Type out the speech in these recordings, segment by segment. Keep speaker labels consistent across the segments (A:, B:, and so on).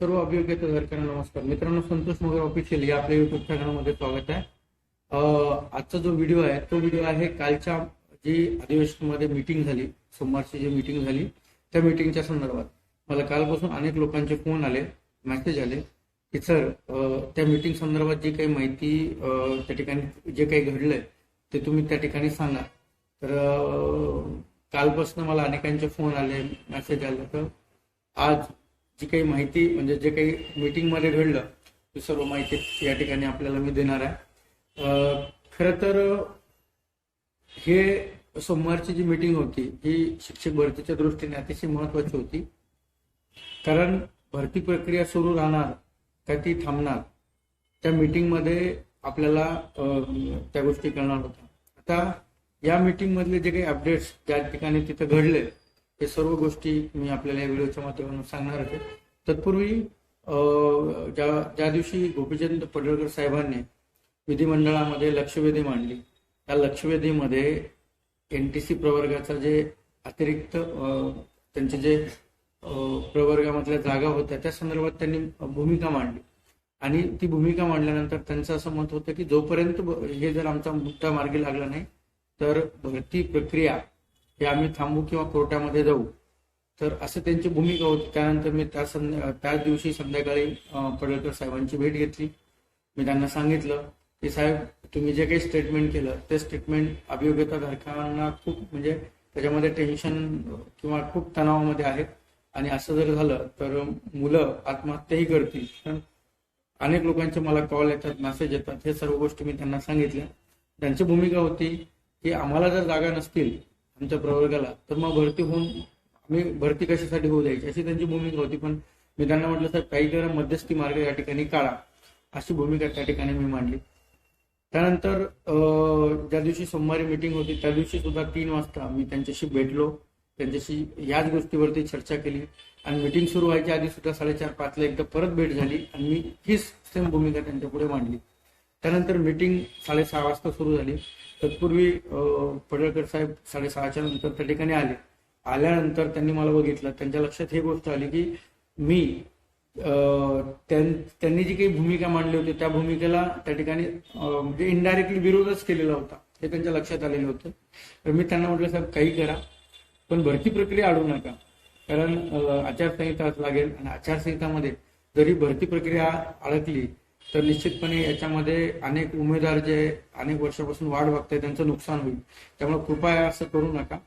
A: सर्व अभियोग्यताधारकांना नमस्कार. मित्रांनो संतोष मगर ऑफिशियल या आपल्या युट्यूब चॅनलमध्ये स्वागत आहे. आजचा जो व्हिडिओ आहे तो व्हिडिओ आहे कालच्या जी अधिवेशनामध्ये मीटिंग झाली सोमवारची जी मीटिंग झाली त्या मीटिंगच्या संदर्भात मला कालपासून अनेक लोकांचे फोन आले मेसेज आले की सर त्या मीटिंग संदर्भात जी काही माहिती त्या ठिकाणी जे काही घडलंय ते तुम्ही त्या ठिकाणी सांगा. तर कालपासून मला अनेकांचे फोन आले मेसेज आले. तर आज जी काही माहिती म्हणजे जे काही मीटिंगमध्ये घडलं ती सर्व माहिती या ठिकाणी आपल्याला मी देणार आहे. खर खरं तर हे सोमवारची जी मीटिंग होती ही शिक्षक भरतीच्या दृष्टीने अतिशय महत्वाची होती. कारण भरती प्रक्रिया सुरू राहणार का ती थांबणार त्या मीटिंगमध्ये आपल्याला त्या गोष्टी कळणार होत्या. आता या मीटिंगमधले जे काही अपडेट्स ज्या ठिकाणी तिथं घडले हे सर्व गोष्टी मी आपल्याला या व्हिडिओच्या माध्यमातून सांगणार आहे. तत्पूर्वी ज्या ज्या दिवशी गोपीचंद पडळकर साहेबांनी विधिमंडळामध्ये लक्षवेधी मांडली त्या लक्षवेधीमध्ये एन टी सी प्रवर्गाचा जे अतिरिक्त त्यांचे जे प्रवर्गामधल्या जागा होत्या त्या संदर्भात त्यांनी भूमिका मांडली. आणि ती भूमिका मांडल्यानंतर त्यांचं असं मत होतं की जोपर्यंत हे जर आमचा मुद्दा मार्गी लागला नाही तर भरती प्रक्रिया हे आम्ही थांबू किंवा कोर्टामध्ये जाऊ. तर असं त्यांची भूमिका होती. त्यानंतर मी त्या संध्या त्याच दिवशी संध्याकाळी पडळकर साहेबांची भेट घेतली. मी त्यांना सांगितलं की साहेब तुम्ही जे काही स्टेटमेंट केलं ते स्टेटमेंट अभियोग्यताधारकांना खूप म्हणजे त्याच्यामध्ये टेन्शन किंवा खूप तणावामध्ये आहेत. आणि असं जर झालं तर मुलं आत्महत्याही करतील. कारण अनेक लोकांचे मला कॉल येतात मेसेज येतात. हे सर्व गोष्टी मी त्यांना सांगितल्या. त्यांची भूमिका होती की आम्हाला जर जागा नसतील आमच्या प्रवर्गाला तर मग भरती होऊन मी भरती कशासाठी होऊ द्यायची? अशी त्यांची भूमिका होती. पण मी त्यांना म्हटलं साहेब काही जरा मध्यस्थी मार्ग या ठिकाणी काढा. अशी भूमिका त्या ठिकाणी मी मांडली. त्यानंतर ज्या दिवशी सोमवारी मीटिंग होती त्या दिवशी सुद्धा तीन वाजता मी त्यांच्याशी भेटलो. त्यांच्याशी याच गोष्टीवरती चर्चा केली. आणि मीटिंग सुरू व्हायच्या आधी सुद्धा साडेचार पाचला एकदा परत भेट झाली. आणि मी हीच सेम भूमिका त्यांच्या पुढे मांडली. त्यानंतर मीटिंग साडेसहा वाजता सुरू झाली. तत्पूर्वी अं, पडळकर साहेब साडेसहाच्या नंतर त्या ठिकाणी आले. आल्यानंतर त्यांनी मला बघितलं. त्यांच्या लक्षात ही गोष्ट आली की मी अं, त्यांनी जी काही भूमिका मांडली होती त्या भूमिकेला त्या ठिकाणी म्हणजे इनडायरेक्टली विरोधच केलेला होता. हे त्यांच्या लक्षात आलेलं होतं. तर मी त्यांना म्हटलं साहेब काही करा. पण भरती प्रक्रिया अडवू नका. कारण आचारसंहिताच लागेल आणि आचारसंहितामध्ये जरी भरती प्रक्रिया अडकली तर निश्चितपणे याच्यामध्ये अनेक उमेदवार जे अनेक वर्षापासून वाढ बघताय त्यांचं नुकसान होईल. त्यामुळे कृपया असं करू नका.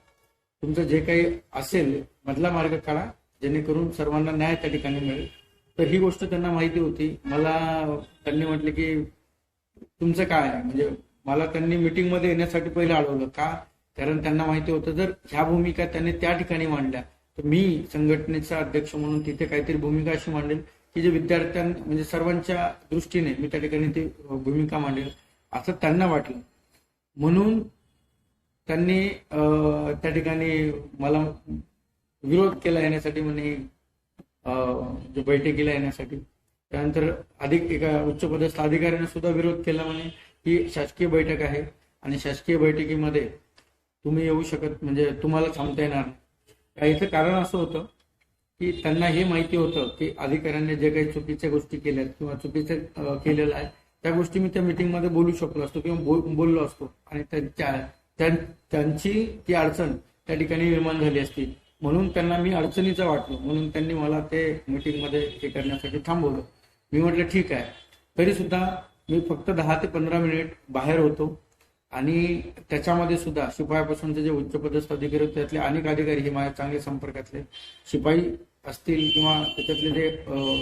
A: तुमचं जे काही असेल मधला मार्ग काढा जेणेकरून सर्वांना न्याय त्या ठिकाणी मिळेल. तर ही गोष्ट त्यांना माहिती होती. मला त्यांनी म्हटले की तुमचं काय आहे? म्हणजे मला त्यांनी मिटिंगमध्ये येण्यासाठी पहिलं अडवलं का? कारण त्यांना माहिती होतं जर ह्या भूमिका त्यांनी त्या ठिकाणी मांडल्या तर मी संघटनेचा अध्यक्ष म्हणून तिथे काहीतरी भूमिका अशी मांडेल की जे विद्यार्थ्यां म्हणजे सर्वांच्या दृष्टीने मी त्या ठिकाणी ती भूमिका मांडेल असं त्यांना वाटलं म्हणून त्यांनी अं, त्या ठिकाणी मला विरोध केला येण्यासाठी म्हणे जो बैठकीला येण्यासाठी त्यानंतर अधिक एका उच्चपदस्थ अधिकाऱ्याने सुद्धा विरोध केला म्हणे ही शासकीय बैठक आहे आणि शासकीय बैठकीमध्ये तुम्ही येऊ शकत म्हणजे तुम्हाला थांबता येणार नाही. इथं कारण असं होतं की त्यांना हे माहिती होतं की अधिकाऱ्यांनी जे काही चुकीच्या गोष्टी केल्यात किंवा चुकीचं केलेलं आहे त्या गोष्टी मी त्या मीटिंगमध्ये बोलू शकलो असतो किंवा बोल- बोललो असतो. आणि त्यांच्या त्यांची ती अडचण त्या ठिकाणी निर्माण झाली असती. म्हणून त्यांना मी अडचणीचं वाटलो. म्हणून त्यांनी मला ते मीटिंगमध्ये हे करण्यासाठी थांबवलं. मी म्हटलं ठीक आहे. तरी सुद्धा मी फक्त दहा ते पंधरा मिनिट बाहेर होतो. आणि त्याच्यामध्ये सुद्धा शिपायापासूनचे जे उच्चपदस्थ अधिकारी होते त्यातले अनेक अधिकारी हे माझ्या चांगल्या संपर्कातले. शिपाई असतील किंवा त्याच्यातले जे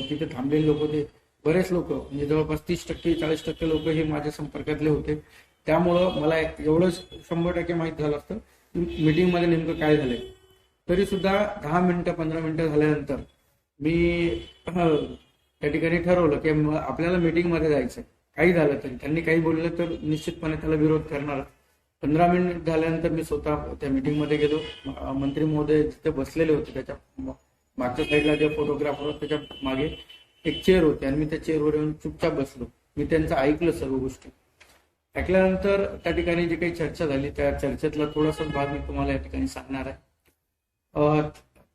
A: तिथे थांबलेले लोक होते बरेच लोक म्हणजे जवळपास तीस टक्के चाळीस टक्के लोक हे माझ्या संपर्कातले होते. त्यामुळं मला एवढं शंभर टक्के माहीत झालं असतं की मिटिंगमध्ये नेमकं काय झालंय. तरी सुद्धा दहा मिनिटं पंधरा मिनिटं झाल्यानंतर मी त्या ठिकाणी ठरवलं की आपल्याला मिटिंगमध्ये जायचं जायचं काही झालं तर त्यांनी काही बोललं तर निश्चितपणे त्याला विरोध करणार. पंधरा मिनिट झाल्यानंतर मी स्वतः त्या मिटिंगमध्ये गेलो. मंत्री महोदय जिथे बसलेले होते त्याच्या मागच्या साईडला जे फोटोग्राफर होते त्याच्यामागे एक चेअर होती आणि मी त्या चेअरवर येऊन चुपचाप बसलो. मी त्यांचं ऐकलं सर्व गोष्टी. ऐकल्यानंतर त्या ठिकाणी जी काही चर्चा झाली त्या चर्चेतला थोडासा भाग मी तुम्हाला या ठिकाणी सांगणार आहे.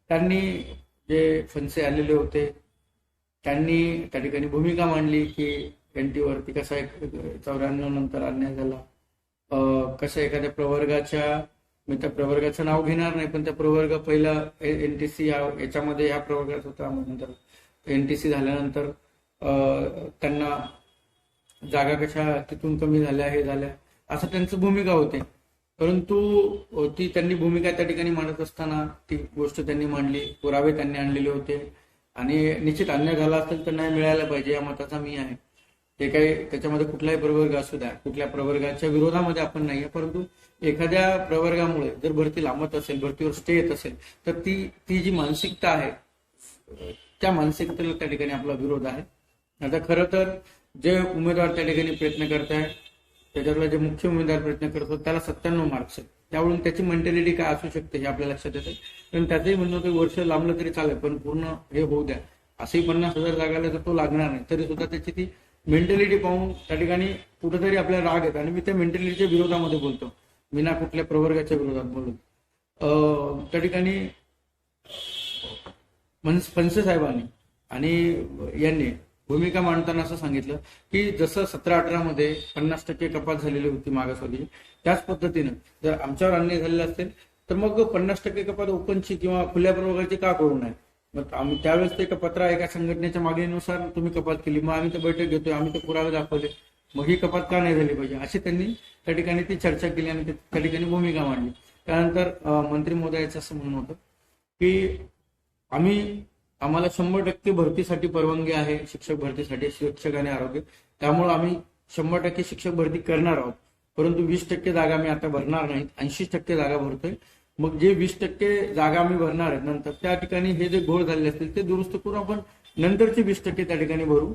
A: त्यांनी जे फणसे आलेले होते त्यांनी त्या ठिकाणी भूमिका मांडली की एन वरती कसा एक चौऱ्याण्णव नंतर अन्याय झाला. कसं एखाद्या प्रवर्गाच्या मी त्या प्रवर्गाचं नाव घेणार नाही पण त्या प्रवर्ग पहिला एन टी सी याच्यामध्ये ह्या प्रवर्गात होता नंतर एन टी सी झाल्यानंतर अं, त्यांना जागा कशा तिथून कमी झाल्या हे झाल्या असं त्यांचं भूमिका होते. परंतु ती त्यांनी भूमिका त्या ठिकाणी मांडत असताना ती गोष्ट त्यांनी मांडली पुरावे त्यांनी आणलेले होते. आणि निश्चित अन्याय झाला असेल तर न्याय मिळायला पाहिजे या मताचा मी आहे. ते काही त्याच्यामध्ये कुठलाही प्रवर्ग असू द्या कुठल्या प्रवर्गाच्या विरोधामध्ये आपण नाही आहे परंतु एखाद्या प्रवर्गामुळे जर भरती लांबत असेल भरतीवर स्टे येत असेल तर ती ती जी मानसिकता आहे त्या मानसिकतेला त्या ठिकाणी आपला विरोध आहे. आता खरं तर जे उमेदवार त्या ठिकाणी प्रयत्न करत आहे त्याच्यातला जे मुख्य उमेदवार प्रयत्न करतो त्याला सत्त्याण्णव मार्क्स आहेत. त्यावरून त्याची मेंटॅलिटी काय असू शकते हे आपल्या लक्षात येते पण त्याचंही म्हणणं ते वर्ष लांबलं तरी चालेल पण पूर्ण हे होऊ द्या. असंही पन्नास हजार जागाला तर तो लागणार नाही तरी सुद्धा त्याची ती मेंटॅलिटी पाहून त्या ठिकाणी कुठेतरी आपल्या राग येतो. आणि मी त्या मेंटॅलिटीच्या विरोधामध्ये बोलतो. मी ना कुठल्या प्रवर्गाच्या विरोधात बोलतो त्या ठिकाणी मनस फणसे साहेबांनी आणि यांनी भूमिका मांडताना असं सांगितलं की जसं सतरा अठरा मध्ये पन्नास टक्के कपात झालेली होती मागासवर्गीय त्याच पद्धतीनं जर आमच्यावर अन्याय झालेला असेल तर मग पन्नास टक्के कपात ओपनची किंवा खुल्या प्रवर्गाची का करू नये? मग आम्ही त्यावेळेस ते एका पत्रा एका संघटनेच्या मागणीनुसार तुम्ही कपात केली. मग आम्ही ते बैठक घेतोय आम्ही ते पुरावे दाखवले. मग ही कपात का नाही झाली पाहिजे? अशी त्यांनी त्या ठिकाणी ती चर्चा केली आणि त्या ठिकाणी भूमिका मांडली. त्यानंतर मंत्री मोदयाचं असं म्हणणं होतं की आम्ही आम्हाला शंभर टक्के भरतीसाठी परवानगी आहे शिक्षक भरतीसाठी शिक्षक आणि आरोग्य. त्यामुळे आम्ही शंभर टक्के शिक्षक भरती करणार आहोत. परंतु वीस टक्के जागा आम्ही आता भरणार नाहीत. ऐंशी टक्के जागा भरतोय. मग जे वीस टक्के जागा आम्ही भरणार आहेत नंतर त्या ठिकाणी हे जे घोळ झाले असतील ते दुरुस्त करून आपण नंतरचे वीस टक्के त्या ठिकाणी भरू.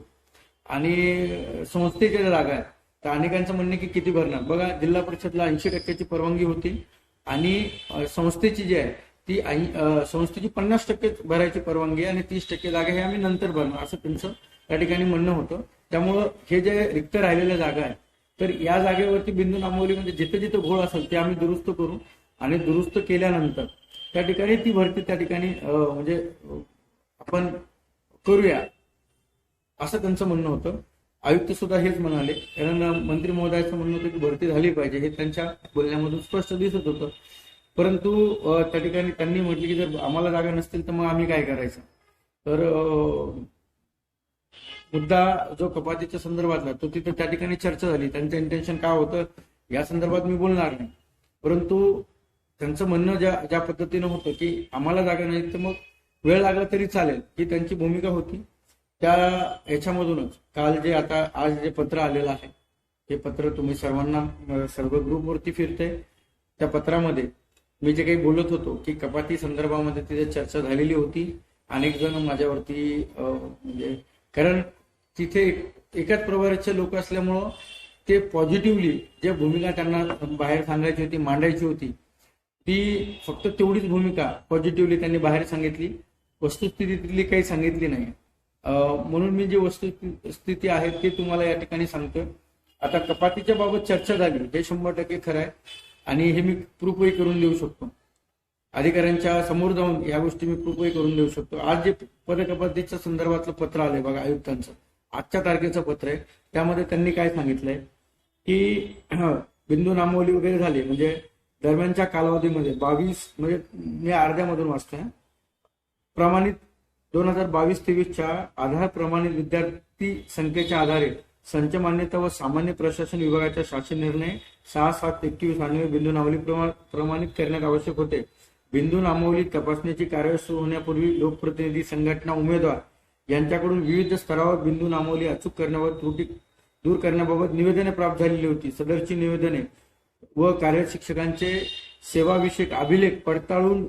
A: आणि संस्थेच्या जागा आहेत तर अनेकांचं म्हणणं की किती भरणार? बघा जिल्हा परिषदला ऐंशी टक्क्याची परवानगी होती आणि संस्थेची जी आहे ती संस्थेची पन्नास टक्के भरायची परवानगी आणि तीस टक्के जागा हे आम्ही नंतर भरणार असं त्यांचं त्या ठिकाणी म्हणणं होतं. त्यामुळं हे जे रिक्त राहिलेल्या जागा आहेत तर या जागेवरती बिंदू नामवलीमध्ये जिथे जिथे घोळ असेल ते आम्ही दुरुस्त करू. आणि दुरुस्त केल्यानंतर त्या ठिकाणी ती भरती त्या ठिकाणी म्हणजे आपण करूया असं त्यांचं म्हणणं होतं. आयुक्त सुद्धा हेच म्हणाले. कारण मंत्री महोदयाचं म्हणणं होतं की भरती झाली पाहिजे हे त्यांच्या बोलण्यामधून स्पष्ट दिसत होतं. परंतु त्या ठिकाणी त्यांनी म्हटले की जर आम्हाला जागा नसतील तर मग आम्ही काय करायचं? तर मुद्दा जो कपातीच्या संदर्भातला तो तिथे त्या ठिकाणी चर्चा झाली. त्यांचं इंटेन्शन काय होतं? या संदर्भात मी बोलणार नाही. परंतु त्यांचं म्हणणं ज्या ज्या पद्धतीनं होतं की आम्हाला जागा नाही तर मग वेळ लागला तरी चालेल ही त्यांची भूमिका होती. त्या याच्यामधूनच काल जे आता आज जे पत्र आलेलं आहे हे पत्र तुम्ही सर्वांना सर्व ग्रुपवरती फिरते. त्या पत्रामध्ये मी जे काही बोलत होतो की कपाती संदर्भामध्ये तिथे चर्चा झालेली होती. अनेक जण माझ्यावरती म्हणजे कारण तिथे एक- एकाच प्रभाराचे लोक असल्यामुळं ते पॉझिटिव्हली जे भूमिका त्यांना बाहेर सांगायची होती मांडायची होती ती फक्त तेवढीच भूमिका पॉझिटिव्हली त्यांनी बाहेर सांगितली. वस्तुस्थितीतली काही सांगितली नाही. म्हणून मी जी वस्तुस्थिती आहे ते तुम्हाला या ठिकाणी सांगतोय. आता कपातीच्या बाबत चर्चा झाली हे शंभर टक्के खरं आहे. आणि हे मी प्रूफही करून देऊ शकतो. अधिकाऱ्यांच्या समोर जाऊन या गोष्टी मी प्रूफही करून देऊ शकतो. आज जे पदकपातीच्या संदर्भातलं पत्र आलंय बघा आयुक्तांचं. आजच्या तारखेचं पत्र आहे. त्यामध्ये त्यांनी काय सांगितलंय की बिंदू नामवली वगैरे झाली. म्हणजे दरम्यानच्या कालावधीमध्ये बावीस म्हणजे मी अर्ध्यामधून वाचतोय प्रमाणित दोन हजार बावीस तेवीसच्या आधार प्रमाणित विद्यार्थी संख्येच्या आधारे संच मान्यता व सामान्य प्रशासन विभागाच्या शासन निर्णय सहा सात एकवीस आणि बिंदू नावली प्रमाणित करण्यात आवश्यक होते. बिंदू नामावली तपासण्याची कार्यवाही सुरू होण्यापूर्वी लोकप्रतिनिधी संघटना उमेदवार यांच्याकडून विविध स्तरावर बिंदू नामावली अचूक करण्यावर त्रुटी दूर करण्याबाबत निवेदने प्राप्त झालेली होती. सदरची निवेदने व कार्य शिक्षकांचे सेवाविषयक अभिलेख पडताळून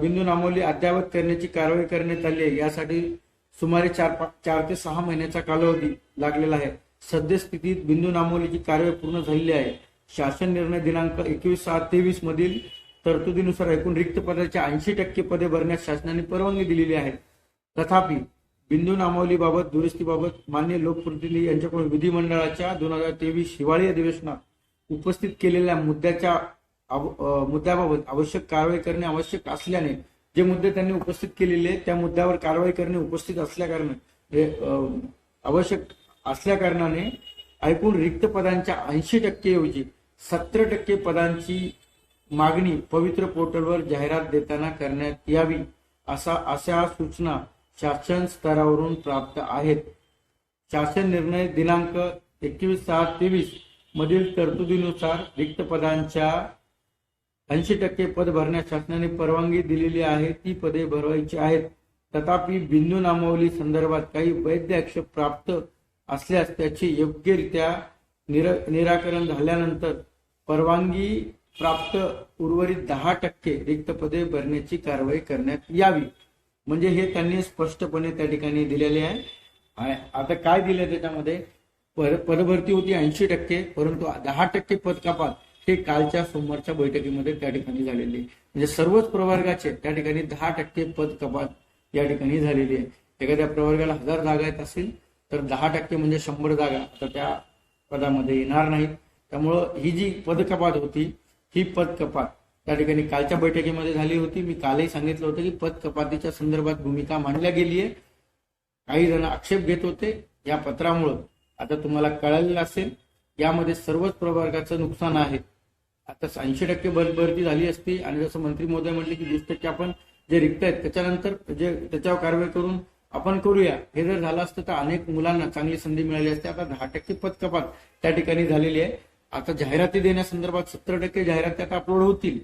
A: बिंदू नामोली अद्यावत करण्याची कारवाई करण्यात आली आहे. यासाठी सुमारे चार चार ते सहा महिन्याचा कालावधी लागलेला आहे. सद्यस्थितीत बिंदू नामोलीची कारवाई पूर्ण झालेली आहे. शासन निर्णय दिनांक एकवीस सात तेवीस मधील तरतुदीनुसार एकूण रिक्त पदाच्या ऐंशी टक्के पदे भरण्यास शासनाने परवानगी दिलेली आहे. तथापि बिंदू नामावलीबाबत दुरुस्तीबाबत मान्य लोकप्रतिनिधी यांच्याकडून विधिमंडळाच्या दोन हजार तेवीस हिवाळी अधिवेशनात उपस्थित केलेल्या मुद्द्याच्या मुद्द्याबाबत आवश्यक कारवाई करणे आवश्यक असल्याने जे मुद्दे त्यांनी उपस्थित केलेले त्या मुद्द्यावर कारवाई करणे उपस्थित असल्याकारणे आवश्यक असल्याकारणाने ऐकून एकूण रिक्त पदांच्या ऐंशी टक्के ऐवजी सत्तर टक्के पदांची मागणी पवित्र पोर्टलवर जाहिरात देताना करण्यात यावी असा अशा सूचना शासन स्तरावरून प्राप्त आहेत. शासन निर्णय दिनांक एकवीस सात तेवीस मधील तरतुदीनुसार रिक्त पदांच्या ऐंशी टक्के पद भरण्यास शासनाने परवानगी दिलेली आहे ती पदे भरवायची आहेत. तथापि बिंदू नामावली संदर्भात काही वैध आक्षेप प्राप्त असल्यास त्याचे योग्यरित्या निर निराकरण झाल्यानंतर परवानगी प्राप्त उर्वरित दहा टक्के रिक्त पदे भरण्याची कारवाई करण्यात यावी. म्हणजे हे त्यांनी स्पष्टपणे त्या ठिकाणी दिलेले आहे. आता काय दिले त्याच्यामध्ये? पद पदभरती होती ऐंशी टक्के परंतु दहा टक्के पद कपात हे कालच्या सोमवारच्या बैठकीमध्ये त्या ठिकाणी झालेली आहे. म्हणजे सर्वच प्रवर्गाचे त्या ठिकाणी दहा टक्के पद कपात या ठिकाणी झालेली आहे. एखाद्या प्रवर्गाला हजार जागा येत असेल तर दहा टक्के म्हणजे शंभर जागा आता त्या पदामध्ये येणार नाहीत. त्यामुळं ही जी पद कपात होती ही पद कपात त्या ठिकाणी कालच्या बैठकीमध्ये झाली होती. मी कालही सांगितलं होतं की पद कपातीच्या संदर्भात भूमिका मांडल्या गेली आहे काही जण आक्षेप घेत होते. या पत्रामुळं आता तुम्हाला कळालेलं असेल यामध्ये सर्वच प्रवर्गाचं नुकसान आहे. आता ऐंशी टक्के भर- भरती झाली असती आणि जसं मंत्री महोदय म्हटले की वीस टक्के आपण जे रिक्त आहेत त्याच्यानंतर जे त्याच्यावर कारवाई करून आपण करूया. हे जर झालं असतं तर अनेक मुलांना चांगली संधी मिळाली असते. आता दहा टक्के पद कपात त्या ठिकाणी झालेली आहे. आता जाहिराती देण्यासंदर्भात सत्तर टक्के जाहिराती आता अपलोड होतील.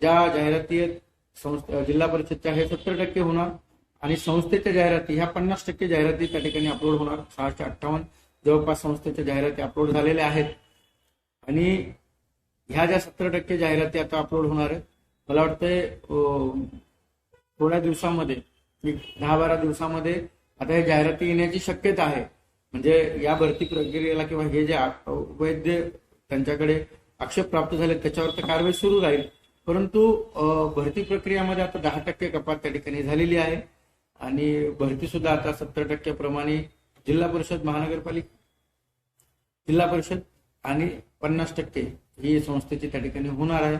A: ज्या जाहिराती आहेत संस्था जिल्हा परिषदच्या हे सत्तर टक्के होणार. आणि संस्थेच्या जाहिराती ह्या पन्नास टक्के जाहिराती त्या ठिकाणी अपलोड होणार. सहाशे अठ्ठावन्न जवळपास संस्थेच्या जाहिराती अपलोड झालेल्या आहेत. आणि ह्या ज्या सत्तर टक्के जाहिराती आता अपलोड होणार आहेत मला वाटतंय थोड्या दिवसामध्ये दहा बारा दिवसामध्ये आता हे जाहिराती येण्याची शक्यता आहे. म्हणजे या भरती प्रक्रियेला किंवा हे जे आ- वैध त्यांच्याकडे आक्षेप प्राप्त झाले त्याच्यावर तर कारवाई सुरू राहील. परंतु भरती प्रक्रियामध्ये आता दहा टक्के कपात त्या ठिकाणी झालेली आहे. आणि भरती सुद्धा आता सत्तर टक्क्याप्रमाणे जिल्हा परिषद महानगरपालिका जिल्हा परिषद आणि पन्नास टक्के ही संस्थेची त्या ठिकाणी होणार आहे.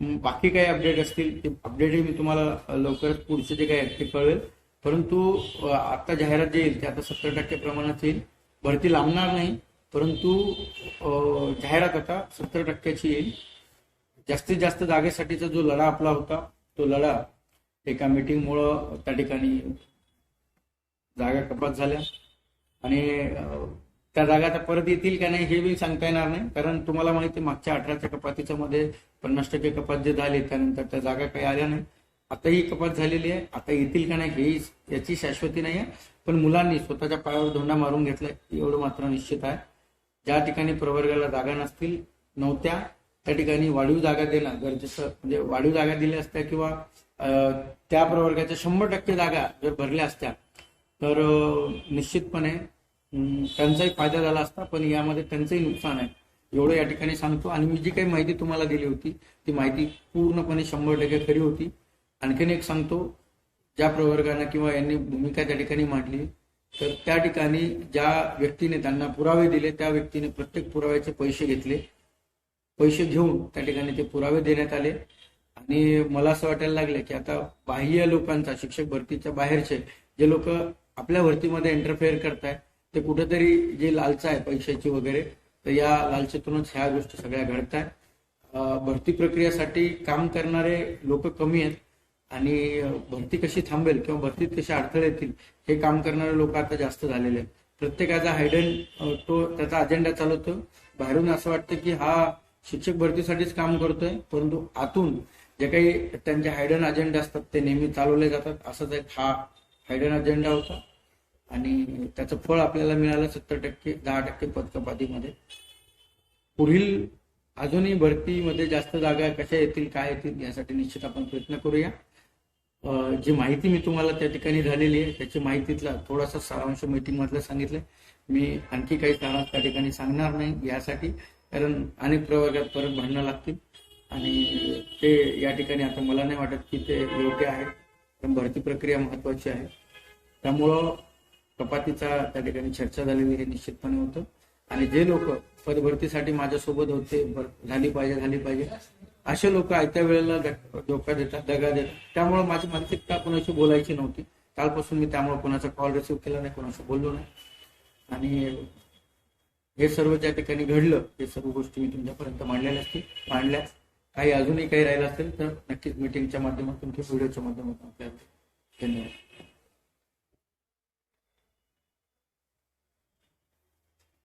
A: बाकी काही अपडेट असतील ते अपडेटही मी तुम्हाला लवकरच पुढचे जे काही आहेत ते कळवेल. परंतु आता जाहिरात जे येईल ते आता सत्तर टक्के प्रमाणात येईल. भरती लांबणार नाही परंतु जाहिरात आता सत्तर टक्क्याची येईल. जास्तीत जास्त जागेसाठीचा जो लढा आपला होता तो लढा एका मिटिंगमुळं त्या ठिकाणी जागा कपात झाल्या. आणि त्या जागा आता परत येतील का नाही हे बी सांगता येणार नाही. कारण तुम्हाला माहिती मागच्या अठराच्या कपातीच्या मध्ये पन्नास टक्के कपात जे झाले त्यानंतर त्या जागा काही आल्या नाही. आता ही कपात झालेली आहे. आता येतील का नाही हे याची शाश्वती नाही आहे. पण मुलांनी स्वतःच्या पायावर धोंडा मारून घेतला एवढं मात्र निश्चित आहे. ज्या ठिकाणी प्रवर्गाला जागा नसतील नव्हत्या त्या ठिकाणी वाढीव जागा देणं गरजेचं म्हणजे वाढीव जागा दिल्या असत्या किंवा त्या प्रवर्गाच्या शंभर टक्के जागा जर भरल्या असत्या तर निश्चितपणे त्यांचाही फायदा झाला असता पण यामध्ये त्यांचंही नुकसान आहे. एवढं या ठिकाणी सांगतो. आणि मी जी काही माहिती तुम्हाला दिली होती ती माहिती पूर्णपणे शंभर टक्के खरी होती. आणखीन एक सांगतो ज्या प्रवर्गानं किंवा यांनी भूमिका त्या ठिकाणी मांडली तर त्या ठिकाणी ज्या व्यक्तीने त्यांना पुरावे दिले त्या व्यक्तीने प्रत्येक पुराव्याचे पैसे घेतले. पैसे घेऊन त्या ठिकाणी ते पुरावे देण्यात आले. आणि मला असं वाटायला लागलं की आता बाह्य लोकांचा शिक्षक भरतीच्या बाहेरचे जे लोक आपल्या भरतीमध्ये इंटरफेअर करतायत ते कुठेतरी जे लालचा आहे पैशाची वगैरे तर या लालचेतूनच ह्या गोष्टी सगळ्या घडत आहेत भरती प्रक्रियेसाठी काम करणारे लोक कमी आहेत आणि भरती कशी थांबेल किंवा भरतीत कसे अडथळे येतील हे काम करणारे लोक आता जास्त झालेले आहेत. प्रत्येकाचा हायडन तो त्याचा अजेंडा चालवतो बाहेरून असं वाटतं की हा शिक्षक भरतीसाठीच काम करतोय परंतु आतून जे काही त्यांचे हायडन अजेंडा असतात ते नेहमी चालवले जातात. असंच एक हा हायडन अजेंडा होता. आणि त्याचं फळ आपल्याला मिळालं सत्तर टक्के दहा टक्के पदकपातीमध्ये. पुढील अजूनही भरतीमध्ये जास्त जागा कशा येतील काय येतील यासाठी निश्चित आपण प्रयत्न करूया. जी माहिती मी तुम्हाला त्या ठिकाणी झालेली आहे त्याची माहितीतला थोडासा सारांश मीटिंगमधलं सांगितलं मी आणखी काही सारांश त्या ठिकाणी सांगणार नाही यासाठी कारण अनेक प्रवर्गात परत भांडणं लागतील. आणि ते या ठिकाणी आता मला नाही वाटत की ते योग्य आहे. कारण भरती प्रक्रिया महत्वाची आहे. त्यामुळं कपातीचा त्या ठिकाणी चर्चा झालेली हे निश्चितपणे होतं. आणि जे लोक पदभरतीसाठी माझ्यासोबत होते झाली पाहिजे झाली पाहिजे असे लोक आयत्या वेळेला धोका देतात दगा देतात. त्यामुळे माझी मानसिकता कोणाशी बोलायची नव्हती. कालपासून मी त्यामुळे कोणाचा कॉल रिसिव्ह केला नाही कोणाशी बोललो नाही. आणि हे सर्व ज्या ठिकाणी घडलं हे सर्व गोष्टी मी तुमच्यापर्यंत मांडलेल्या असतील मांडल्या. काही अजूनही काही राहिलं असेल तर नक्कीच मीटिंगच्या माध्यमातून किंवा व्हिडिओच्या माध्यमातून आपल्याला धन्यवाद.